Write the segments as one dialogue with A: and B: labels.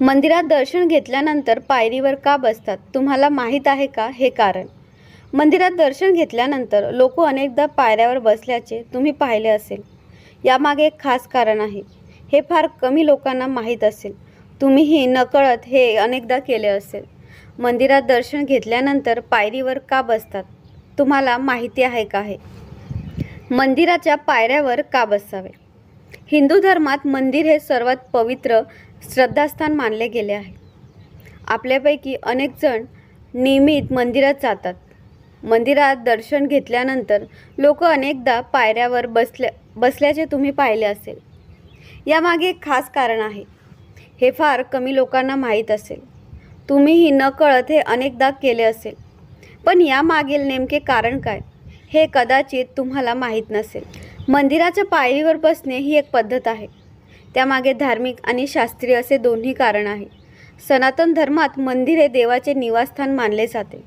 A: मंदिरात दर्शन घेतल्यानंतर पायरीवर का बसतात? तुम्हाला माहीत आहे का हे कारण? मंदिरात दर्शन घेतल्यानंतर लोक अनेकदा पायऱ्यावर बसल्याचे तुम्ही पाहिले असेल. यामागे एक खास कारण आहे. हे फार कमी लोकांना माहीत असेल. तुम्हीही नकळत हे अनेकदा केले असेल. मंदिरात दर्शन घेतल्यानंतर पायरीवर का बसतात? तुम्हाला माहिती आहे का हे? मंदिराच्या पायऱ्यावर का बसावे? हिंदू धर्मात मंदिर हे सर्वात पवित्र श्रद्धास्थान मानले गेले आहे. आपल्यापैकी अनेक जण नियमित मंदिरात जातात. मंदिरात दर्शन घेतल्यानंतर लोक अनेकदा पायऱ्यावर बसल्या बसल्याचे तुम्ही पाहिले असेल. यामागे एक खास कारण आहे. हे फार कमी लोकांना माहीत असेल. तुम्हीही नकळत हे अनेकदा केले असेल. पण यामागील नेमके कारण काय हे कदाचित तुम्हाला माहीत नसेल. मंदिराच्या पायरीवर बसणे ही एक पद्धत आहे. त्यामागे धार्मिक आणि शास्त्रीय असे दोन्ही कारण आहे. सनातन धर्मात मंदिर हे देवाचे निवासस्थान मानले जाते.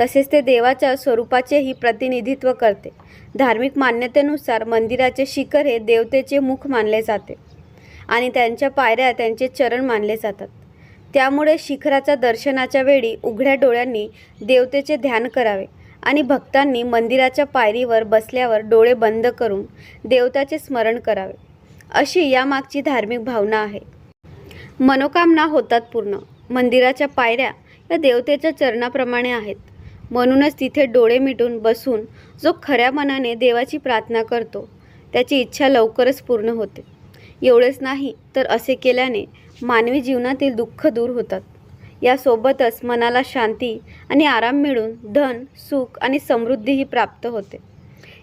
A: तसेच ते देवाच्या स्वरूपाचेही प्रतिनिधित्व करते. धार्मिक मान्यतेनुसार मंदिराचे शिखर हे देवतेचे मुख मानले जाते आणि त्यांच्या पायऱ्या त्यांचे चरण मानले जातात. त्यामुळे शिखराच्या दर्शनाच्या वेळी उघड्या डोळ्यांनी देवतेचे ध्यान करावे. आणि भक्तांनी मंदिराच्या पायरीवर बसल्यावर डोळे बंद करून देवताचे स्मरण करावे. अशी यामागची धार्मिक भावना आहे. मनोकामना होतात पूर्ण. मंदिराच्या पायऱ्या या देवतेच्या चरणाप्रमाणे आहेत. म्हणूनच तिथे डोळे मिटून बसून जो खऱ्या मनाने देवाची प्रार्थना करतो त्याची इच्छा लवकरच पूर्ण होते. एवढेच नाही तर असे केल्याने मानवी जीवनातील दुःख दूर होतात. यासोबतच मनाला शांती आणि आराम मिळून धन सुख आणि समृद्धीही प्राप्त होते.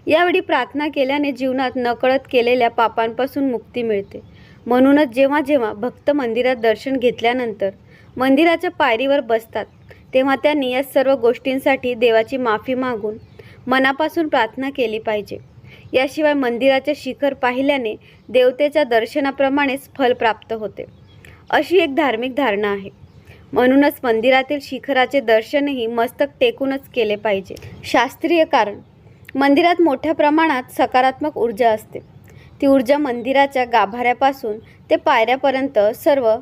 A: यावेळी प्रार्थना केल्याने जीवनात नकळत केलेल्या पापांपासून मुक्ती मिळते. म्हणूनच जेव्हा जेव्हा भक्त मंदिरात दर्शन घेतल्यानंतर मंदिराच्या पायरीवर बसतात तेव्हा त्यांनी या सर्व गोष्टींसाठी देवाची माफी मागून मनापासून प्रार्थना केली पाहिजे. याशिवाय मंदिराचे शिखर पाहिल्याने देवतेच्या दर्शनाप्रमाणेच फल प्राप्त होते. अशी एक धार्मिक धारणा आहे. म्हणूनच मंदिरातील शिखराचे दर्शनही मस्तक टेकूनच केले पाहिजे. शास्त्रीय कारण. मंदिरात मोठ्या प्रमाणात सकारात्मक ऊर्जा असते. ती ऊर्जा मंदिराच्या गाभाऱ्यापासून ते पायऱ्यापर्यंत सर्व